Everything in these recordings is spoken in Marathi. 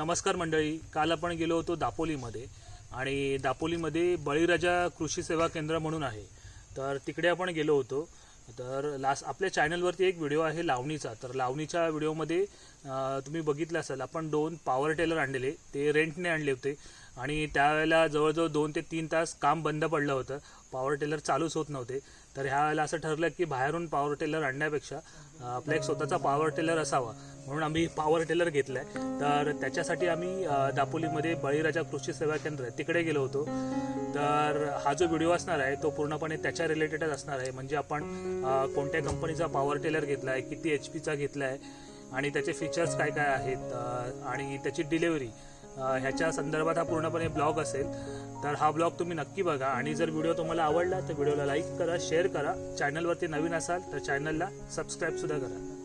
नमस्कार मंडळी. काल आपण गेलो होतो दापोलीमध्ये आणि दापोलीमध्ये बळीराजा कृषी सेवा केंद्र म्हणून आहे. तर तिकडे आपण गेलो होतो. तर लास्ट आपल्या चॅनलवरती एक व्हिडिओ आहे लावणीचा. तर लावणीच्या व्हिडिओमध्ये तुम्ही बघितलं असाल आपण दोन पॉवर टेलर आणलेले. ते रेंटने आणले होते. आणि त्यावेळेला जवळजवळ दोन ते तीन तास काम बंद पडलं होतं. पॉवर टेलर चालूच होत नव्हते. तर ह्या वेळेला असं ठरलं की बाहेरून पॉवर टेलर आणण्यापेक्षा आपला एक स्वतःचा पॉवर टेलर असावा. म्हणून आम्ही पॉवर टेलर घेतलाय. तर त्याच्यासाठी आम्ही दापोलीमध्ये बळीराजा कृषी सेवा केंद्र आहे तिकडे गेलो होतो. तर हा जो व्हिडिओ असणार आहे तो पूर्णपणे त्याच्या रिलेटेडच असणार आहे. म्हणजे आपण कोणत्या कंपनीचा पॉवर टेलर घेतला आहे किती एच पीचा घेतला आहे आणि त्याचे फीचर्स काय काय आहेत आणि त्याची डिलेवरी ह्याच्या संदर्भात हा पूर्णपणे ब्लॉग असेल तर हा ब्लॉग तुम्ही नक्की बघा. आणि जर व्हिडिओ तुम्हाला आवडला तर व्हिडिओला लाईक करा शेअर करा. चॅनलवरती नवीन असाल तर चॅनलला सबस्क्राईब सुद्धा करा.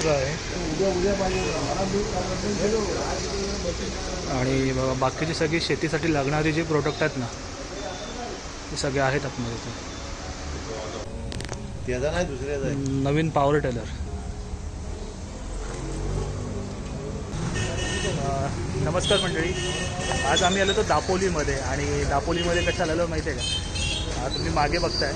दुसरं आहे. आणि बाकीची सगळी शेतीसाठी लागणारी जी प्रोडक्ट आहेत ना ते सगळे आहेत आतमध्ये इथे. नाही दुसऱ्याचा नवीन पॉवर टेलर नमस्कार मंडळी. आज आम्ही आलो तो दापोलीमध्ये. आणि दापोलीमध्ये कशाला आलो माहिती आहे का? तुम्ही मागे बघताय.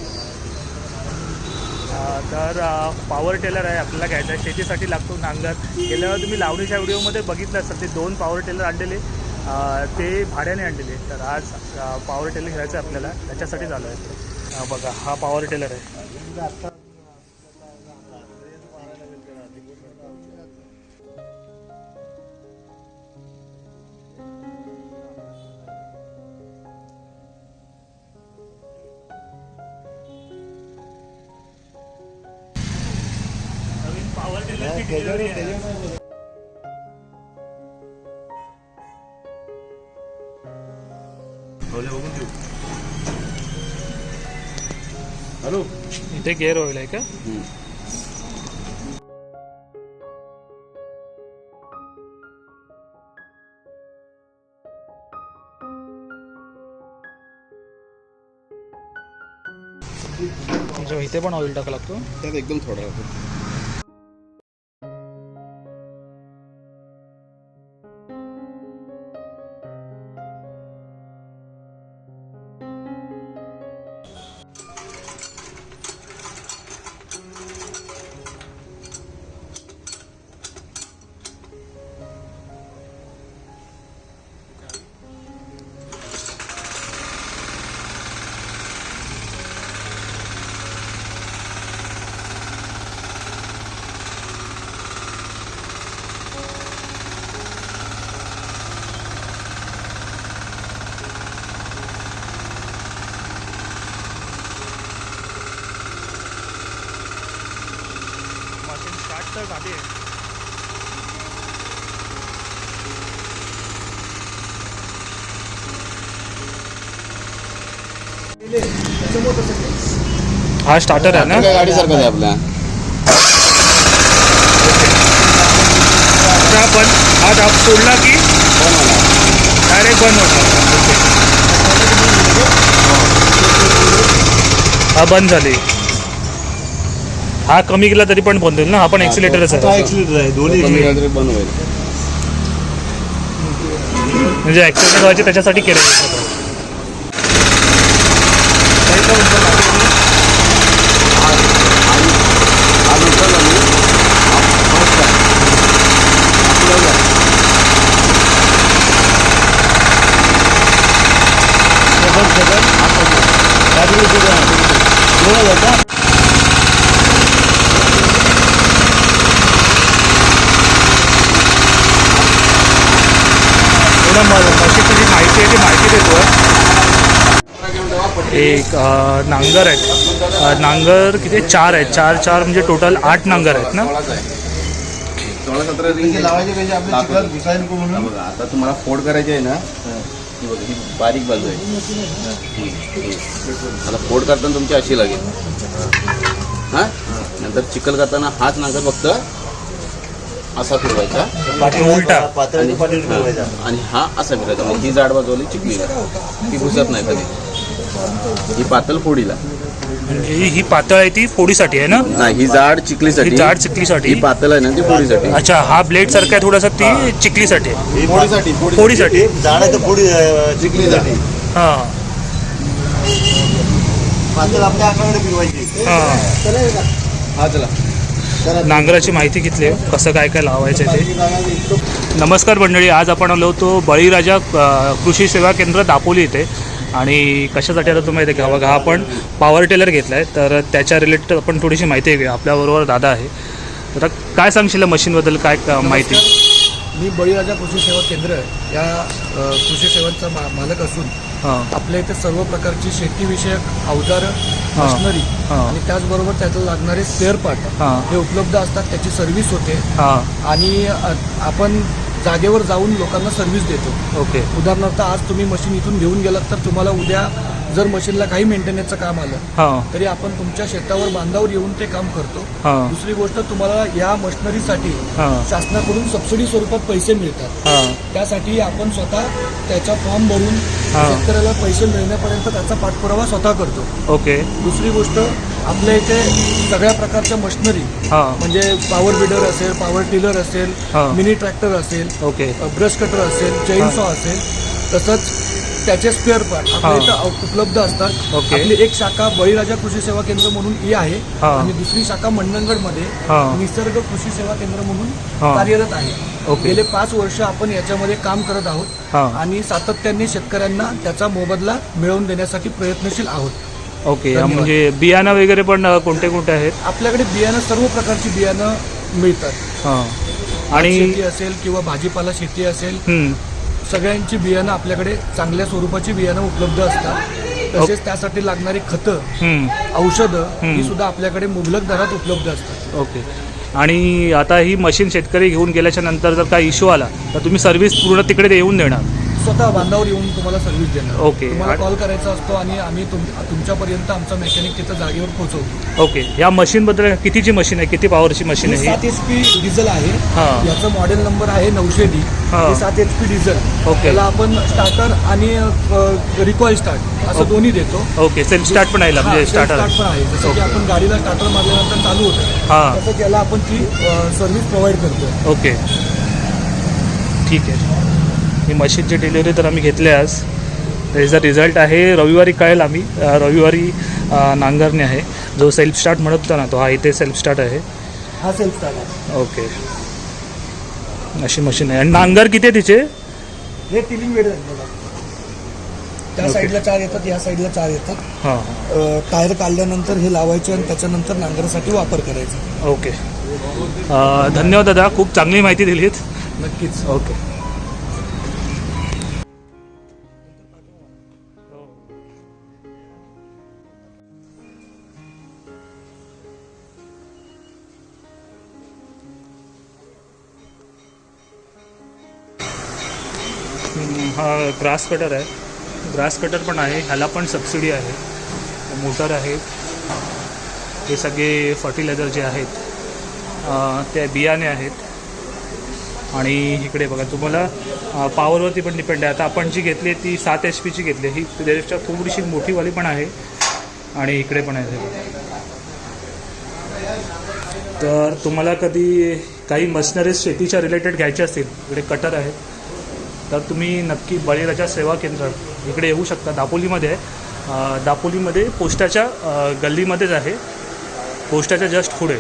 तर पॉवर टेलर आहे आपल्याला घ्यायचा आहे. शेतीसाठी लागतो नांगर. गेल्यावर तुम्ही लावणीच्या व्हिडिओमध्ये बघितलं असेल ते दोन पॉवर टेलर आणलेले. ते भाड्याने आणलेले. तर आज पॉवर टेलर घ्यायचं आहे आपल्याला. त्याच्यासाठी झालं आहे. बघा हा पॉवर टेलर आहे. बघून देऊ हॅलो इथे गेअर ऑइल आहे का म्हणजे इथे पण ऑइल टाका लागतो त्यात एकदम थोडा तर झाली आहे हा स्टार्टर आहे ना? गाडी सारखं आहे आपल्या. आता बंद. हा दाब सोडला की डायरेक्ट बंद होणार. हा बंद झाली. हा कमी केला तरी पण बंद होईल ना? हा पण एक्सिलेटरच आहे. एक्सिलेटर आहे. दोन्ही बंद होईल. म्हणजे ऍक्सिडेंट व्हायचे त्याच्यासाठी केलं एक नांगर आहेत. नांगर किती? चार आहेत. चार चार म्हणजे टोटल आठ नांगर आहेत ना? आता तुम्हाला फोड करायची आहे ना ही बारीक बाजू आहे. आता फोड करताना तुमची अशी लागेल हा नंतर चिखल करताना हाच नांगर फक्त असा फिरवायचा. बाकी उलटा आणि हा असा फिरायचा म्हणजे ही जाड बाजूवाली चिखलीला ती घुसत नाही कधी. ही पातळ फोडीला. ही- ही पातळ आहे ती फोडीसाठी आहे ना? नाही ही जाड चिखलीसाठी ही जाड चिखलीसाठी ही पातळ आहे ना ती फोडीसाठी. अच्छा हा ब्लेड सारखा आहे थोडासा ती चिखलीसाठी आहे. फोडीसाठी फोडीसाठी. झाड आहे तर चिखलीसाठी हां. पातळ आपल्या अंगाकडे फिरवायची. हां. हा चला. नांगराची माहिती घेतली कसं काय काय लावायचं आहे ते. नमस्कार मंडळी आज आपण आलो होतो बळीराजा अ, कृषी सेवा केंद्र दापोली इथे. आणि कशासाठी आता तुम्ही इथे घ्या बघा हा आपण पॉवर टेलर घेतला आहे तर त्याच्या रिलेटेड आपण थोडीशी माहिती घेऊया. आपल्याबरोबर दादा आहे. तर काय सांगशील मशीनबद्दल काय क- माहिती? मी बळीराजा कृषी सेवा केंद्र या कृषी सेवांचा मा मालक असून हां. आपल्या इथे सर्व प्रकारची शेतीविषयक अवजारं मशिनरी हां. आणि त्याचबरोबर त्याला लागणारे स्पेअर पार्ट हां. उपलब्ध असतात. त्याची सर्व्हिस होते. हां. आणि आपण जागेवर जाऊन लोकांना सर्व्हिस देतो. ओके उदाहरणार्थ आज तुम्ही मशीन इथून घेऊन गेलात तर तुम्हाला उद्या जर मशीनला काही मेंटेनन्सचं काम आलं तरी आपण तुमच्या शेतावर बांधावर येऊन ते काम करतो. हां. दुसरी गोष्ट तुम्हाला या मशिनरीसाठी शासनाकडून सबसिडी स्वरूपात पैसे मिळतात. त्यासाठी आपण स्वतः त्याचा फॉर्म भरून. शेतकऱ्याला पैसे मिळण्यापर्यंत त्याचा पाठपुरावा स्वतः करतो. ओके दुसरी गोष्ट आपल्या इथे सगळ्या प्रकारच्या मशिनरी हां म्हणजे पॉवर बिडर असेल पॉवर टिलर असेल हा. मिनी ट्रॅक्टर असेल ओके ब्रश कटर असेल चेनसॉ असेल तसंच त्याचे स्पेअर पार्ट आपल्या हा. इथं अव- उपलब्ध असतात ओके. आपली एक शाखा बळीराजा कृषी सेवा केंद्र म्हणून ही आहे हा. आणि दुसरी शाखा मंडणगडमध्ये हा. निसर्ग कृषी सेवा केंद्र म्हणून हा. कार्यरत आहे ओके. गेले पाच वर्ष आपण याच्यामध्ये काम करत आहोत हा. आणि सातत्याने शेतकऱ्यांना त्याचा मोबदला मिळवून देण्यासाठी प्रयत्नशील आहोत ओके. म्हणजे बियाणं वगैरे पण कोणते कोणते आहेत? आपल्याकडे बियाणं सर्व प्रकारची बियाणं मिळतात. हां. आणि शेती असेल किंवा भाजीपाला शेती असेल हं, सगळ्यांची बियाणं आपल्याकडे चांगल्या स्वरूपाची बियाणं उपलब्ध असतात. तसेच त्यासाठी लागणारी खतं हं. औषधं. ही सुद्धा आपल्याकडे मुबलक दरात उपलब्ध असतात. ओके. आणि आता ही मशीन शेतकरी घेऊन गेल्याच्यानंतर जर काही इश्यू आला तर तुम्ही सर्व्हिस पूर्ण तिकडे येऊन देणार. स्वतः बांधावर येऊन तुम्हाला सर्व्हिस देणार. ओके. तुम्हाला कॉल करायचा असतो आणि आम्ही तुम तुमच्यापर्यंत आमचा मेकॅनिक तिथं जागेवर पोहोचवतो. ओके या मशीनबद्दल कितीची मशीन आहे? किती पॉवरची मशीन आहे सात एच पी डिझेल आहे. याचं मॉडेल नंबर आहे नऊशे डी सात एच पी डिझेल ओके. त्याला आपण स्टार्टर आणि रिकॉईल स्टार्ट असं दोन्ही देतो. ओके सेल्फ स्टार्ट पण आहे हा, म्हणजे स्टार्टर पण आहे. जसं की आपण गाडीला स्टार्टर मारल्यानंतर चालू होतं. हां. तसं त्याला आपण ती सर्व्हिस प्रोव्हाइड करतो ओके ठीक आहे. ही मशीनची डिलिव्हरी तर आम्ही घेतली आज. त्याचा रिझल्ट आहे रविवारी कळेल आम्ही. रविवारी नांगरणे आहे. जो सेल्फ स्टार्ट म्हणत होता ना तो हा इथे सेल्फ स्टार्ट आहे. हा सेल्फ स्टार्ट आहे. ओके. अशी मशीन आहे. आणि नांगर किती आहे तिचे? हे टिलिंग वेळ त्या. साईडला चार येतात या साईडला चार येतात. हां टायर काढल्यानंतर हे लावायचे आणि त्याच्यानंतर नांगरासाठी वापर करायचा. ओके. धन्यवाद दादा. खूप चांगली माहिती दिलीत. नक्कीच. ओके. हा ग्रास कटर आहे. ग्रास कटर पण आहे. ह्याला पण सबसिडी आहे. मोटर आहे. हे सगळे फर्टिलायझर जे आहेत ते बियाणे आहेत. आणि इकडे बघा तुम्हाला पॉवरवरती पण डिपेंड आहे. आता आपण जी घेतली आहे ती सात एच पीची घेतली आहे. ही त्याच्यापेक्षा थोडीशी मोठीवाली पण आहे. आणि इकडे पण आहे. तर तुम्हाला कधी काही मशिनरीज शेतीच्या रिलेटेड घ्यायचे असतील इकडे कटर आहेत तर तुम्ही नक्की बळीराजा सेवा केंद्र इकडे येऊ शकता दापोलीमध्ये. आहे दापोलीमध्ये पोस्टाच्या गल्लीमध्येच आहे. पोस्टाच्या जस्ट पुढे.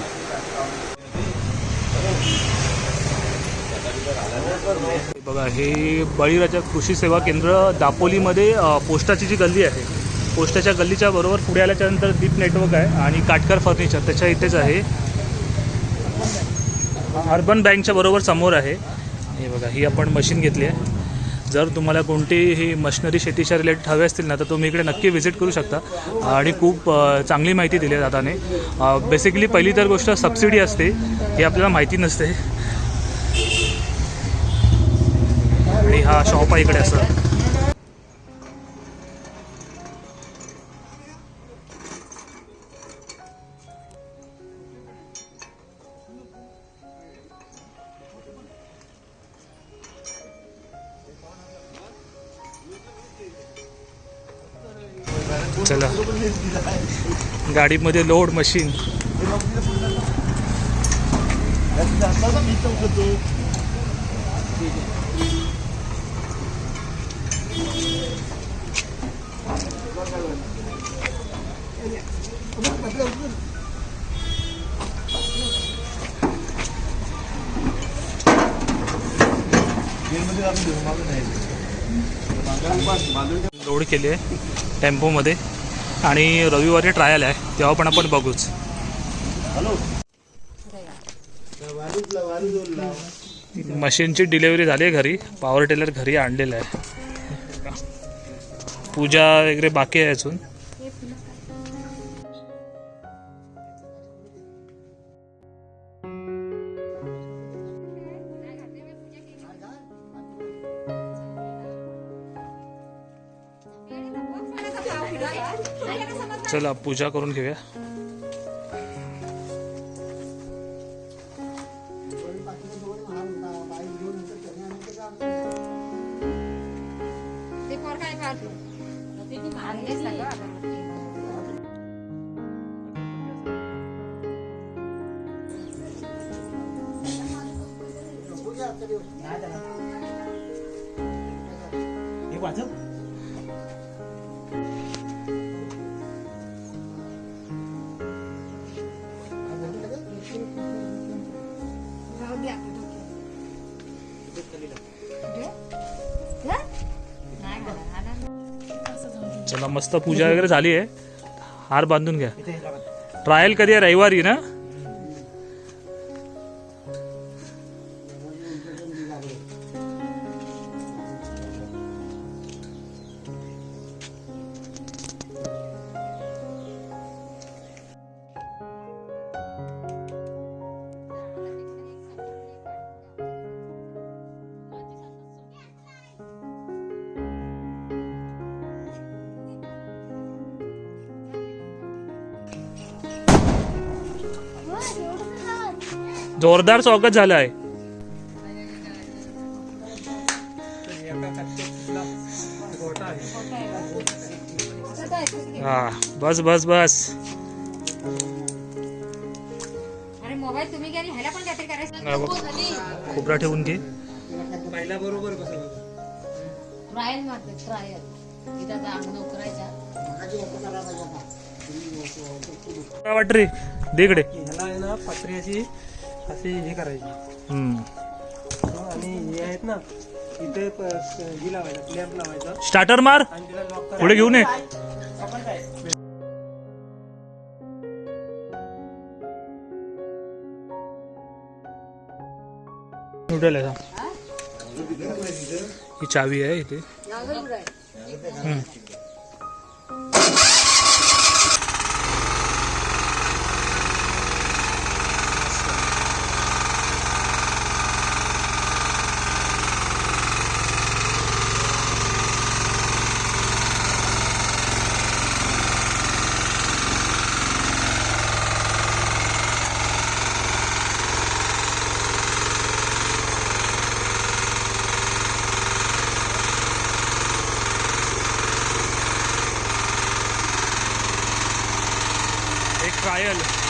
बघा हे बळीराजा कृषी सेवा केंद्र दापोलीमध्ये पोस्टाची जी गल्ली आहे. पोस्टाच्या गल्लीच्या बरोबर पुढे आल्याच्यानंतर दीप नेटवर्क आहे आणि काटकर फर्निचर त्याच्या इथेच आहे. अर्बन बँकच्या बरोबर समोर आहे. हे बघा ही आपण मशीन घेतली आहे. जर तुम्हाला कोणतीही मशिनरी शेतीच्या रिलेटेड हवे असतील ना तर तुम्ही इकडे नक्की व्हिजिट करू शकता. आणि खूप चांगली माहिती दिली आहे दादाने. बेसिकली पहिली तर गोष्ट सबसिडी असते ही आपल्याला माहिती नसते. आणि हा शॉप आहे इकडे असं. चला. गाडीमध्ये लोड मशीन लोड केली आहे. टेम्पोमध्ये आणि रविवारी ट्रायल आहे तेव्हा पण आपण बघूच. मशीनची डिलिव्हरी झाली आहे घरी पॉवर टेलर घरी आणलेलं आहे. पूजा वगैरे बाकी आहे अजून. पूजा करून घेऊया. ते पोर चला मस्त पूजा वगैरे झाली आहे. हार बांधून घ्या. ट्रायल कधी आहे? रविवारी ना? जोरदार स्वागत झालं आहे हा बस बस बस. खोबरा ठेवून घे. ट्रायल मारते ट्रायल काय वाट रे? दे इकडे. ह्याला पत्र्याची अशी हे करायची. हम्म. आणि हे आहेत ना इथे प- ही लावायचा क्लॅम्प लावायचा. स्टार्टर मार. आणि तिला लॉक पुढे घेऊन ये. नूडल आहे. हा. ही चावी आहे इथे. हम्म. एक ट्रायल